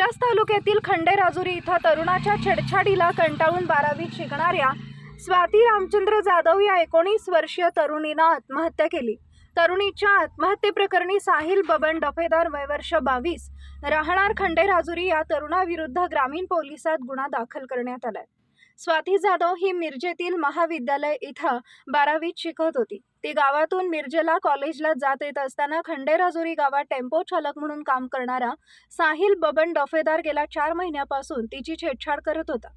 येथील खंडेराजुरी इथं तरुणाच्या छेडछाडीला कंटाळून बारावीत शिकणाऱ्या स्वाती रामचंद्र जाधव या एकोणीस वर्षीय तरुणीनं आत्महत्या केली. तरुणीच्या आत्महत्येप्रकरणी साहिल बबन डफेदार वयवर्ष बावीस राहणार खंडेराजुरी या तरुणाविरुद्ध ग्रामीण पोलिसात गुन्हा दाखल करण्यात आलाय. स्वाती जाधव ही मिरजेतील महाविद्यालय इथं बारावीत शिकत होती. ती गावातून मिरजेला कॉलेजला जात येत असताना खंडेराजुरी गावात टेम्पो चालक म्हणून काम करणारा साहिल बबन डफेदार गेल्या चार महिन्यापासून तिची छेडछाड करत होता.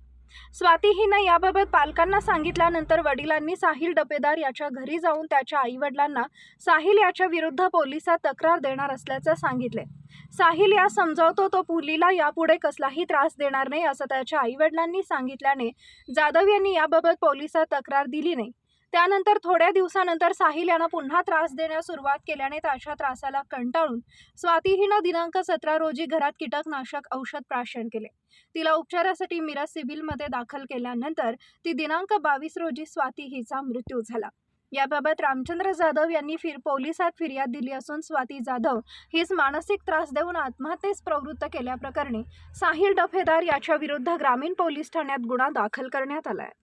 स्वाती हिनं याबाबत पालकांना सांगितल्यानंतर वडिलांनी साहिल डपेदार याच्या घरी जाऊन त्याच्या आईवडिलांना साहिल याच्या विरुद्ध पोलिसात तक्रार देणार असल्याचं सांगितले. साहिल या समजावतो तो पुलीला यापुढे कसलाही त्रास देणार नाही असं त्याच्या आईवडिलांनी सांगितल्याने जाधव यांनी याबाबत पोलिसात तक्रार दिली नाही. त्यानंतर थोड्या दिवसानंतर साहिल यानं पुन्हा त्रास देण्यास सुरुवात केल्याने त्याच्या त्रासाला कंटाळून स्वाती हिनं दिनांक सतरा रोजी घरात कीटकनाशक औषध प्राशन केले. तिला उपचारासाठी मिरज सिव्हिलमध्ये दाखल केल्यानंतर ती दिनांक बावीस रोजी स्वाती हिचा मृत्यू झाला. याबाबत रामचंद्र जाधव यांनी फिर पोलिसात फिर्याद दिली असून स्वाती जाधव हीच मानसिक त्रास देऊन आत्महत्येस प्रवृत्त केल्याप्रकरणी साहिल डफेदार याच्या विरुद्ध ग्रामीण पोलीस ठाण्यात गुन्हा दाखल करण्यात आला आहे